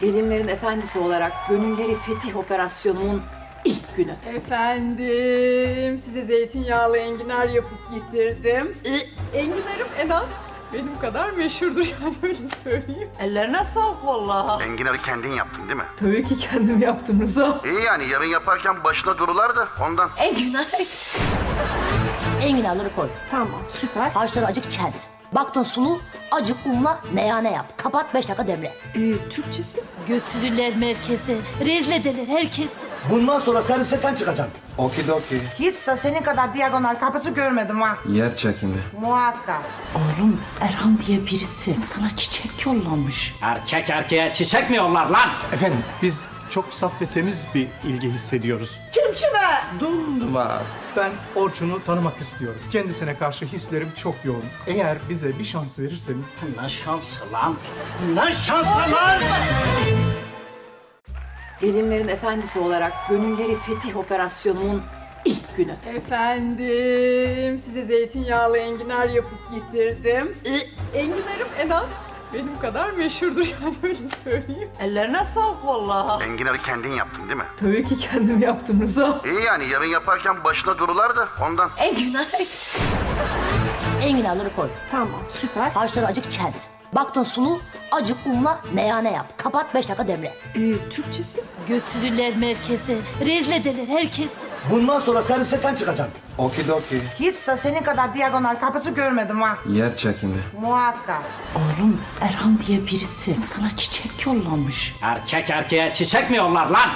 Gelinlerin efendisi olarak gönülleri fetih operasyonumun ilk günü. Efendim, size zeytinyağlı enginar yapıp getirdim. E, enginarım en az benim kadar meşhurdur yani öyle söyleyeyim. Ellerine sağlık vallahi. Enginarı kendin yaptın değil mi? Tabii ki kendim yaptım Rıza. İyi yani yarın yaparken başına dururlar da ondan. Enginar. Enginarları koy. Tamam süper. Haşları acık çent. Baktın sulu, acık unla meyane yap. Kapat 5 dakika demle. Ee, Türkçesi? Götürürler merkeze. Rezil ederler herkesi. Bundan sonra servise sen çıkacaksın. Okidoki. Hiç de senin kadar diagonal kapıcı görmedim ha. Yer çekimi. Muhakkak. Oğlum Erhan diye birisi sana çiçek yollamış. Erkek erkeğe çiçek mi yollar lan? Efendim biz çok saf ve temiz bir ilgi hissediyoruz. Kim kime? Dumduma. Ben Orçun'u tanımak istiyorum. Kendisine karşı hislerim çok yoğun. Eğer bize bir şans verirseniz... Ne şansı lan? Ne şansı lan? Gelinlerin efendisi olarak gönülleri fetih operasyonumun ilk günü. Efendim, size zeytinyağlı enginar yapıp getirdim. E, enginarım en az benim kadar meşhurdur yani öyle söyleyeyim. Ellerine sağlık vallahi. Enginarı kendin yaptın değil mi? Tabii ki kendim yaptım Rıza. İyi yani yarın yaparken başına dururlar da ondan. Enginar. Enginarları koy. Tamam süper. Haşları acık çent. Baktın sulu, acık unla meyane yap. Kapat 5 dakika demle. Ee, Türkçesi? Götürürler merkeze. Rezil ederler herkesi. Bundan sonra servise sen çıkacaksın. Okidoki. Hiç de senin kadar diagonal kapıcı görmedim ha. Yer çekimi. Muhakkak. Oğlum Erhan diye birisi sana çiçek yollamış. Erkek erkeğe çiçek mi yollar lan?